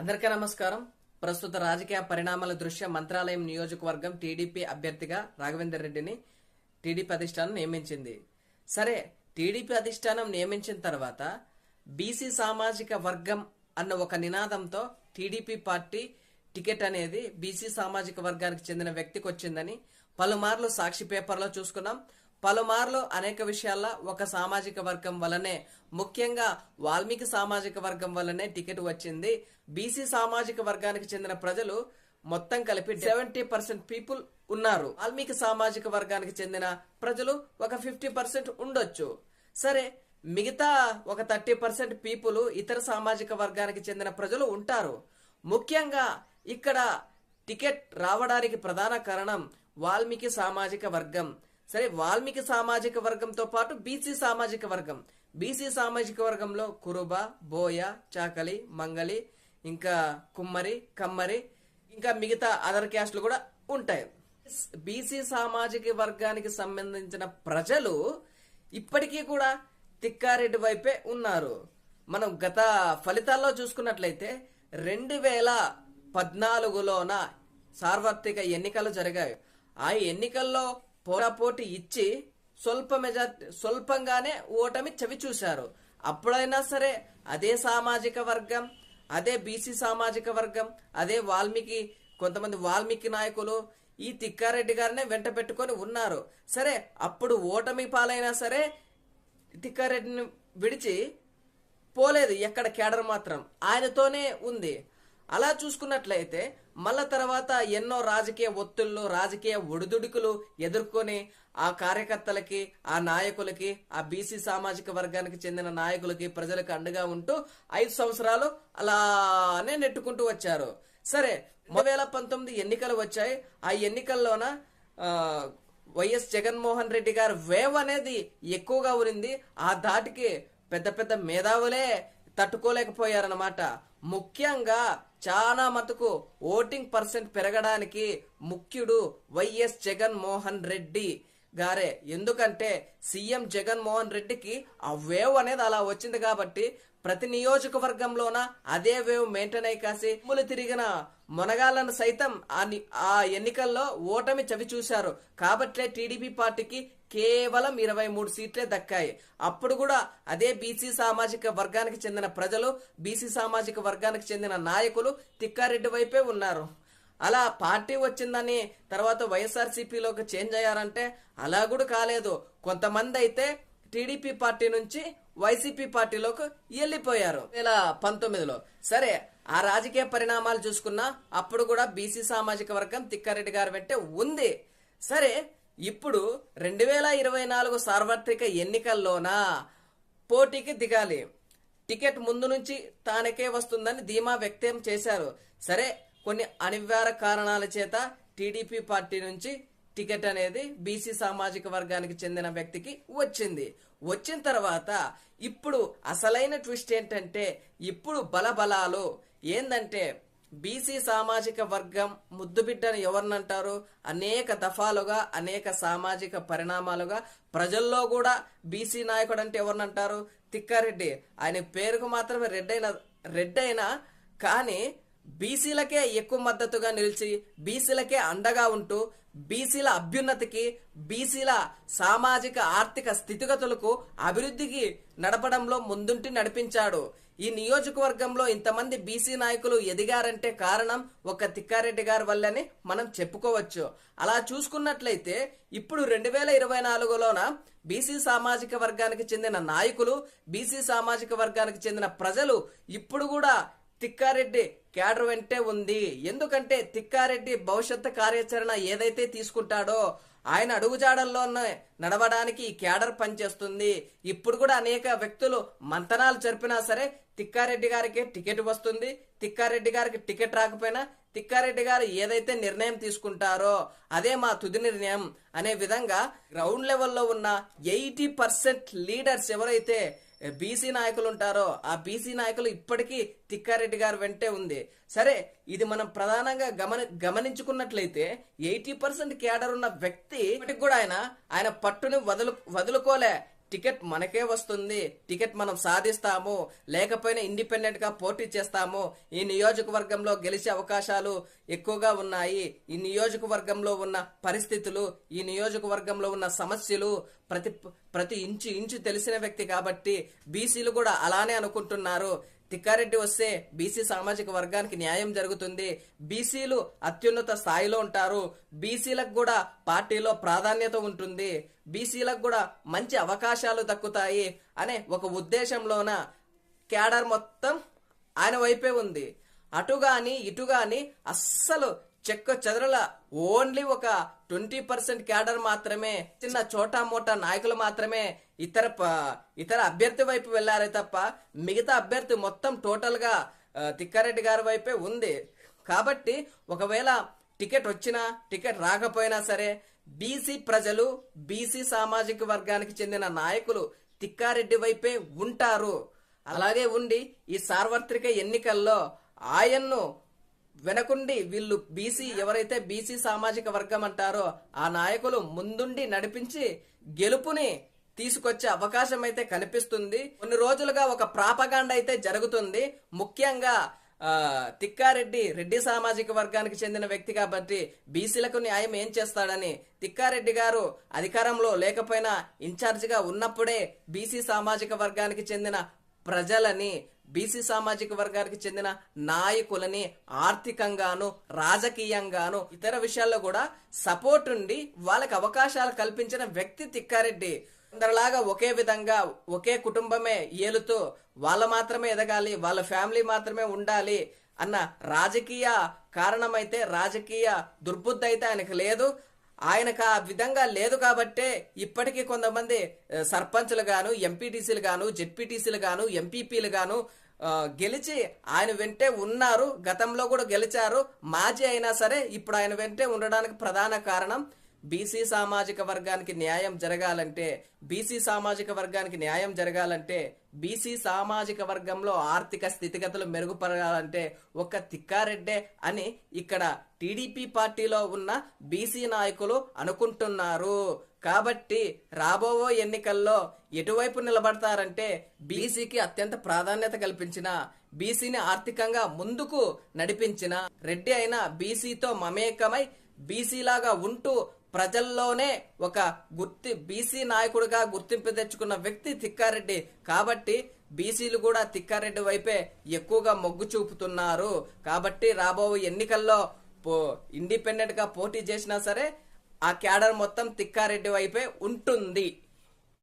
అందరికీ నమస్కారం. ప్రస్తుత రాజకీయ పరిణామాల దృష్ట్యా మంత్రాలయం నియోజకవర్గం టీడీపీ అభ్యర్థిగా రాఘవేందర్ రెడ్డిని టీడీపీ అధిష్టానం నియమించింది. సరే టీడీపీ అధిష్టానం నియమించిన తర్వాత బీసీ సామాజిక వర్గం అన్న ఒక నినాదంతో టీడీపీ పార్టీ టికెట్ అనేది బీసీ సామాజిక వర్గానికి చెందిన వ్యక్తికి వచ్చిందని పలుమార్లు సాక్షి పేపర్లో చూసుకున్నాం. పలుమార్లు అనేక విషయాల్లో ఒక సామాజిక వర్గం వలనే ముఖ్యంగా వాల్మీకి సామాజిక వర్గం వల్లనే టికెట్ వచ్చింది. బీసీ సామాజిక వర్గానికి చెందిన ప్రజలు మొత్తం కలిపి సెవెంటీ పర్సెంట్ పీపుల్ ఉన్నారు. వాల్మీకి సామాజిక వర్గానికి చెందిన ప్రజలు ఒక ఫిఫ్టీ పర్సెంట్ ఉండొచ్చు. సరే మిగతా ఒక థర్టీ పర్సెంట్ పీపుల్ ఇతర సామాజిక వర్గానికి చెందిన ప్రజలు ఉంటారు. ముఖ్యంగా ఇక్కడ టికెట్ రావడానికి ప్రధాన కారణం వాల్మీకి సామాజిక వర్గం. సరే వాల్మీకి సామాజిక వర్గంతో పాటు బీసీ సామాజిక వర్గం. బీసీ సామాజిక వర్గంలో కురుబ బోయ చాకలి మంగలి ఇంకా కుమ్మరి కమ్మరి ఇంకా మిగతా అదర్ క్యాస్ట్లు కూడా ఉంటాయి. బీసీ సామాజిక వర్గానికి సంబంధించిన ప్రజలు ఇప్పటికీ కూడా తిక్కారెడ్డి వైపే ఉన్నారు. మనం గత ఫలితాల్లో చూసుకున్నట్లయితే రెండు వేల పద్నాలుగులోన సార్వత్రిక ఎన్నికలు జరిగాయి. ఆ ఎన్నికల్లో పోరాపోటీ ఇచ్చి స్వల్ప మెజార్టీ స్వల్పంగానే ఓటమి చవి చూశారు. అప్పుడైనా సరే అదే సామాజిక వర్గం అదే బీసీ సామాజిక వర్గం అదే వాల్మీకి కొంతమంది వాల్మీకి నాయకులు ఈ తిక్కారెడ్డి గారినే వెంట పెట్టుకొని ఉన్నారు. సరే అప్పుడు ఓటమి పాలైనా సరే తిక్కారెడ్డిని విడిచి పోలేదు ఎక్కడ కేడర్ మాత్రం. ఆయనతోనే ఉంది. అలా చూసుకున్నట్లయితే మళ్ళా తర్వాత ఎన్నో రాజకీయ ఒత్తుళ్ళు రాజకీయ ఒడిదుడుకులు ఎదుర్కొని ఆ కార్యకర్తలకి ఆ నాయకులకి ఆ బీసీ సామాజిక వర్గానికి చెందిన నాయకులకి ప్రజలకు అండగా ఉంటూ ఐదు సంవత్సరాలు అలానే నెట్టుకుంటూ వచ్చారు. సరే రెండు వేల పంతొమ్మిది ఎన్నికలు వచ్చాయి. ఆ ఎన్నికల్లోన వైఎస్ జగన్మోహన్ రెడ్డి గారి వేవ్ అనేది ఎక్కువగా ఉనింది ఆ దాటికి పెద్ద పెద్ద మేధావులే తట్టుకోలేకపోయారన్నమాట. ముఖ్యంగా చాలా మటుకు ఓటింగ్ పర్సెంట్ పెరగడానికి ముఖ్యుడు వైఎస్ జగన్మోహన్ రెడ్డి గారే. ఎందుకంటే సీఎం జగన్మోహన్ రెడ్డికి ఆ వేవ్ అనేది అలా వచ్చింది కాబట్టి ప్రతి నియోజకవర్గంలోన అదే వేవ్ మెయింటైన్ అయి కాసి ములు తిరిగిన మొనగాళ్ళను సైతం ఆ ఎన్నికల్లో ఓటమి చవి చూశారు కాబట్టే టీడీపీ పార్టీకి కేవలం ఇరవై మూడు సీట్లే దక్కాయి. అప్పుడు కూడా అదే బీసీ సామాజిక వర్గానికి చెందిన ప్రజలు బీసీ సామాజిక వర్గానికి చెందిన నాయకులు తిక్కారెడ్డి వైపే ఉన్నారు. అలా పార్టీ వచ్చిందని తర్వాత వైఎస్ఆర్సీపీలోకి చేంజ్ అయ్యారంటే అలా కూడా కాలేదు. కొంతమంది అయితే టీడీపీ పార్టీ నుంచి వైసీపీ పార్టీలోకి వెళ్ళిపోయారు వేల పంతొమ్మిదిలో. సరే ఆ రాజకీయ పరిణామాలు చూసుకున్నా అప్పుడు కూడా బీసీ సామాజిక వర్గం తిక్కారెడ్డి గారు వెంటే ఉంది. సరే ఇప్పుడు రెండు వేల ఇరవై నాలుగు సార్వత్రిక ఎన్నికల్లోనా పోటీకి దిగాలి. టికెట్ ముందు నుంచి తానకే వస్తుందని ధీమా వ్యక్తం చేశారు. సరే కొన్ని అనివార్య కారణాల చేత టీడీపీ పార్టీ నుంచి టికెట్ అనేది బీసీ సామాజిక వర్గానికి చెందిన వ్యక్తికి వచ్చింది. వచ్చిన తర్వాత ఇప్పుడు అసలైన ట్విస్ట్ ఏంటంటే ఇప్పుడు బలబలాలు ఏందంటే బీసీ సామాజిక వర్గం ముద్దుబిడ్డను ఎవరినంటారు? అనేక దఫాలుగా అనేక సామాజిక పరిణామాలుగా ప్రజల్లో కూడా బీసీ నాయకుడు అంటే ఎవరినంటారు? తిక్కారెడ్డి. ఆయన పేరుకు మాత్రమే రెడ్ అయిన రెడ్ కానీ బీసీలకే ఎక్కువ మద్దతుగా నిలిచి బీసీలకే అండగా ఉంటూ బీసీల అభ్యున్నతికి బీసీల సామాజిక ఆర్థిక స్థితిగతులకు అభివృద్ధికి నడపడంలో ముందుంటి నడిపించాడు. ఈ నియోజకవర్గంలో ఇంతమంది బీసీ నాయకులు ఎదిగారంటే కారణం ఒక తిక్కారెడ్డి గారి వల్లని మనం చెప్పుకోవచ్చు. అలా చూసుకున్నట్లయితే ఇప్పుడు రెండు వేల ఇరవై నాలుగులోన బీసీ సామాజిక వర్గానికి చెందిన నాయకులు బీసీ సామాజిక వర్గానికి చెందిన ప్రజలు ఇప్పుడు కూడా తిక్కారెడ్డి క్యాడర్ వెంటే ఉంది. ఎందుకంటే తిక్కారెడ్డి భవిష్యత్తు కార్యాచరణ ఏదైతే తీసుకుంటాడో ఆయన అడుగుజాడల్లోనే నడవడానికి ఈ క్యాడర్ పనిచేస్తుంది. ఇప్పుడు కూడా అనేక వ్యక్తులు మంతనాలు జరిపినా సరే తిక్కారెడ్డి గారికి టికెట్ వస్తుంది. తిక్కారెడ్డి గారికి టికెట్ రాకపోయినా తిక్కారెడ్డి గారు ఏదైతే నిర్ణయం తీసుకుంటారో అదే మా తుది నిర్ణయం. అనే విధంగా గ్రౌండ్ లెవెల్లో ఉన్న ఎయిటీ పర్సెంట్ లీడర్స్ ఎవరైతే బీసీ నాయకులు ఉంటారో ఆ బీసీ నాయకులు ఇప్పటికీ తిక్కారెడ్డి గారు వెంటే ఉంది. సరే ఇది మనం ప్రధానంగా గమని గమనించుకున్నట్లయితే ఎయిటీ పర్సెంట్ కేడర్ ఉన్న వ్యక్తి ఇప్పటికి కూడా ఆయన ఆయన పట్టుని వదులు వదులుకోలే. టికెట్ మనకే వస్తుంది టికెట్ మనం సాధిస్తాము లేకపోయినా ఇండిపెండెంట్గా పోటీ చేస్తాము. ఈ నియోజకవర్గంలో గెలిచే అవకాశాలు ఎక్కువగా ఉన్నాయి. ఈ నియోజకవర్గంలో ఉన్న పరిస్థితులు ఈ నియోజకవర్గంలో ఉన్న సమస్యలు ప్రతి ప్రతి ఇంచు ఇంచు తెలిసిన వ్యక్తి కాబట్టి బీసీలు కూడా అలానే అనుకుంటున్నారు. తిక్కారెడ్డి వస్తే బీసీ సామాజిక వర్గానికి న్యాయం జరుగుతుంది. బీసీలు అత్యున్నత స్థాయిలో ఉంటారు. బీసీలకు కూడా పార్టీలో ప్రాధాన్యత ఉంటుంది. బీసీలకు కూడా మంచి అవకాశాలు దక్కుతాయి అనే ఒక ఉద్దేశంలోన క్యాడర్ మొత్తం ఆయన వైపే ఉంది. అటుగాని ఇటుగాని అస్సలు చెక్క చెదరల ఓన్లీ ఒక ట్వంటీ పర్సెంట్ క్యాడర్ మాత్రమే చిన్న చోటా మోటా నాయకులు మాత్రమే ఇతర ఇతర అభ్యర్థి వైపు వెళ్ళారే తప్ప మిగతా అభ్యర్థి మొత్తం టోటల్గా తిక్కారెడ్డి గారి వైపే ఉంది. కాబట్టి ఒకవేళ టికెట్ వచ్చినా టికెట్ రాకపోయినా సరే బీసీ ప్రజలు బీసీ సామాజిక వర్గానికి చెందిన నాయకులు తిక్కారెడ్డి వైపే ఉంటారు. అలాగే ఉండి ఈ సార్వత్రిక ఎన్నికల్లో ఆయన్ను వెనకుండి వీళ్ళు బీసీ ఎవరైతే బీసీ సామాజిక వర్గం అంటారో ఆ నాయకులు ముందుండి నడిపించి గెలుపుని తీసుకొచ్చే అవకాశం అయితే కనిపిస్తుంది. కొన్ని రోజులుగా ఒక ప్రాపగాండ అయితే జరుగుతుంది. ముఖ్యంగా తిక్కారెడ్డి రెడ్డి సామాజిక వర్గానికి చెందిన వ్యక్తి కాబట్టి బీసీలకు న్యాయం ఏం చేస్తాడని తిక్కారెడ్డి గారు అధికారంలో లేకపోయినా ఇన్ఛార్జిగా ఉన్నప్పుడే బీసీ సామాజిక వర్గానికి చెందిన ప్రజలని బీసీ సామాజిక వర్గానికి చెందిన నాయకులని ఆర్థికంగాను రాజకీయంగాను ఇతర విషయాల్లో కూడా సపోర్ట్ ఉండి వాళ్ళకి అవకాశాలు కల్పించిన వ్యక్తి తిక్కారెడ్డి. అందరిలాగా ఒకే విధంగా ఒకే కుటుంబమే ఏలుతూ వాళ్ళ మాత్రమే ఎదగాలి వాళ్ళ ఫ్యామిలీ మాత్రమే ఉండాలి అన్న రాజకీయ కారణమైతే రాజకీయ దుర్బుద్ధి అయితే ఆయనకు లేదు. ఆయనకు ఆ విధంగా లేదు కాబట్టే ఇప్పటికీ కొంతమంది సర్పంచ్లు సర్పంచులు గాను ఎంపీటీసీలు గాను జెడ్పీటీసీలు గాను ఎంపీపీలు గాను గెలిచి ఆయన వెంటే ఉన్నారు. గతంలో కూడా గెలిచారు. మాజీ అయినా సరే ఇప్పుడు ఆయన వెంటే ఉండడానికి ప్రధాన కారణం బీసీ సామాజిక వర్గానికి న్యాయం జరగాలంటే బీసీ సామాజిక వర్గానికి న్యాయం జరగాలంటే బీసీ సామాజిక వర్గంలో ఆర్థిక స్థితిగతులు మెరుగుపడాలంటే ఒక తిక్కారెడ్డే అని ఇక్కడ టీడీపీ పార్టీలో ఉన్న బీసీ నాయకులు అనుకుంటున్నారు. కాబట్టి రాబోవో ఎన్నికల్లో ఎటువైపు నిలబడతారంటే బీసీకి అత్యంత ప్రాధాన్యత కల్పించిన బీసీని ఆర్థికంగా ముందుకు నడిపించిన రెడ్డి అయిన బీసీతో మమేకమై బీసీలాగా ఉంటూ ప్రజల్లోనే ఒక గుర్తి బీసీ నాయకుడిగా గుర్తింపు తెచ్చుకున్న వ్యక్తి తిక్కారెడ్డి. కాబట్టి బీసీలు కూడా తిక్కారెడ్డి వైపే ఎక్కువగా మొగ్గు చూపుతున్నారు. కాబట్టి రాబో ఎన్నికల్లో పో ఇండిపెండెంట్గా పోటీ చేసినా సరే ఆ క్యాడర్ మొత్తం తిక్కారెడ్డి వైపే ఉంటుంది.